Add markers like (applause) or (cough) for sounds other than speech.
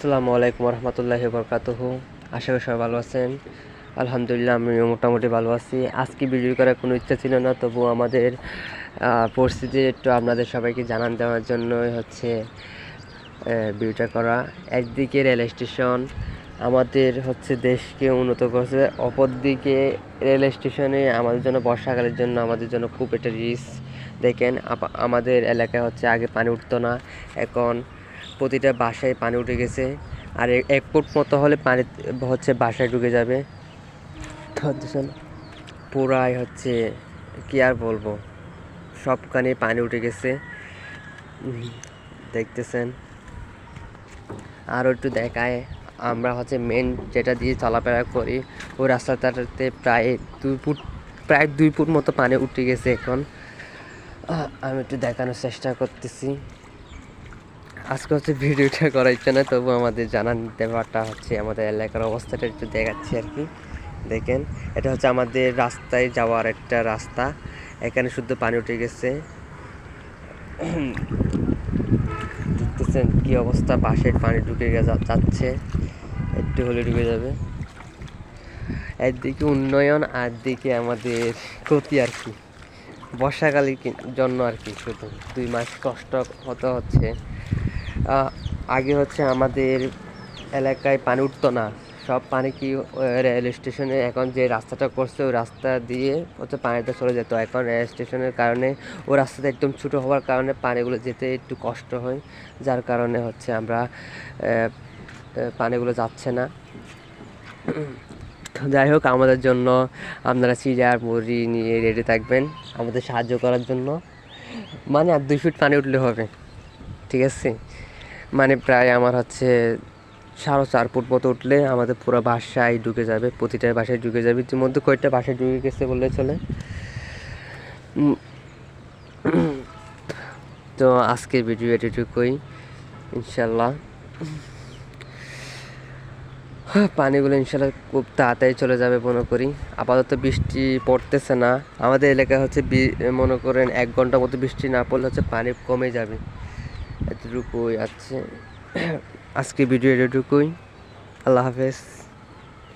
আসসালামু আলাইকুম রহমতুল্লাহি বরকাতুহু আশা করি সবাই ভালো আছেন। আলহামদুলিল্লাহ আমি মোটামুটি ভালো আছি। আজকে ভিডিও করার কোনো ইচ্ছা ছিল না তবু আমাদের পরিস্থিতি একটু আপনাদের সবাইকে জানান দেওয়ার জন্যই হচ্ছে ভিডিওটা করা। একদিকে রেল স্টেশন, আমাদের হচ্ছে দেশকে উন্নত করছে। অপরদিকে রেল স্টেশনে আমাদের জন্য বর্ষাকালের জন্য আমাদের জন্য খুব একটা রিস্ক দেখেন আমাদের এলাকায় হচ্ছে আগে পানি উঠতো না। এখন প্রতিটা বাসায় পানি উঠে গেছে। আর এক ফুট মতো হলে পানি হচ্ছে বাসায় ঢুকে যাবে। পুরাই হচ্ছে কি আর বলব? সবখানে পানি উঠে গেছে। দেখতেছেন। আর একটু দেখায় আমরা হচ্ছে মেন যেটা দিয়ে চলাফেরা করি ওই রাস্তাটাতে প্রায় দুই ফুট প্রায় দুই ফুট মতো পানি উঠে গেছে এখন। আমি একটু দেখানোর চেষ্টা করতেছি। আজকে হচ্ছে ভিডিওটা করার ইচ্ছা না তবু আমাদের জানান দেওয়াটা হচ্ছে আমাদের এলাকার অবস্থাটা একটু দেখাচ্ছি আর কি। দেখেন, এটা হচ্ছে আমাদের রাস্তায় যাওয়ার একটা রাস্তা। এখানে শুদ্ধ পানি উঠে গেছে। (clears throat) দেখতেছেন কি অবস্থা বাসের পানি ঢুকে যাচ্ছে। একটু হলে ঢুকে যাবে। একদিকে উন্নয়ন আর দিকে আমাদের ক্ষতি আর কি। বর্ষাকালের জন্য আর কি শুধু। দুই মাস কষ্ট হতে হচ্ছে। আগে হচ্ছে আমাদের এলাকায় পানি উঠতো না। সব পানি কি রেল স্টেশনে এখন যে রাস্তাটা করছে, ওই রাস্তা দিয়ে হচ্ছে পানিটা চলে যেত। এখন রেল স্টেশনের কারণে, ও রাস্তাটা একদম ছোটো হওয়ার কারণে পানিগুলো যেতে একটু কষ্ট হয়। যার কারণে হচ্ছে আমরা পানিগুলো যাচ্ছে না। যাই হোক, আমাদের জন্য আপনারা চিড়া আর মুড়ি নিয়ে রেডি থাকবেন আমাদের সাহায্য করার জন্য। মানে আর দুই ফিট পানি উঠলে হবে, ঠিক আছে? মানে প্রায় আমার হচ্ছে সাড়ে চার ফুট মতো উঠলে আমাদের পুরো বাসায় ঢুকে যাবে, প্রতিটা বাসায় ঢুকে যাবে। ইতিমধ্যে কয়েকটা বাসায় ঢুকে গেছে বললে চলে। তো আজকের ভিডিও এটুকুই ইনশাল্লাহ পানিগুলো ইনশাল্লাহ খুব তাড়াতাড়ি চলে যাবে মনে করি। আপাতত বৃষ্টি পড়তেছে না। আমাদের এলাকায় হচ্ছে মনে করেন এক ঘণ্টা মতো বৃষ্টি না পড়লে হচ্ছে পানি কমে যাবে। এতটুকুই আছে। আজকে ভিডিও এতটুকুই। আল্লাহ হাফেজ।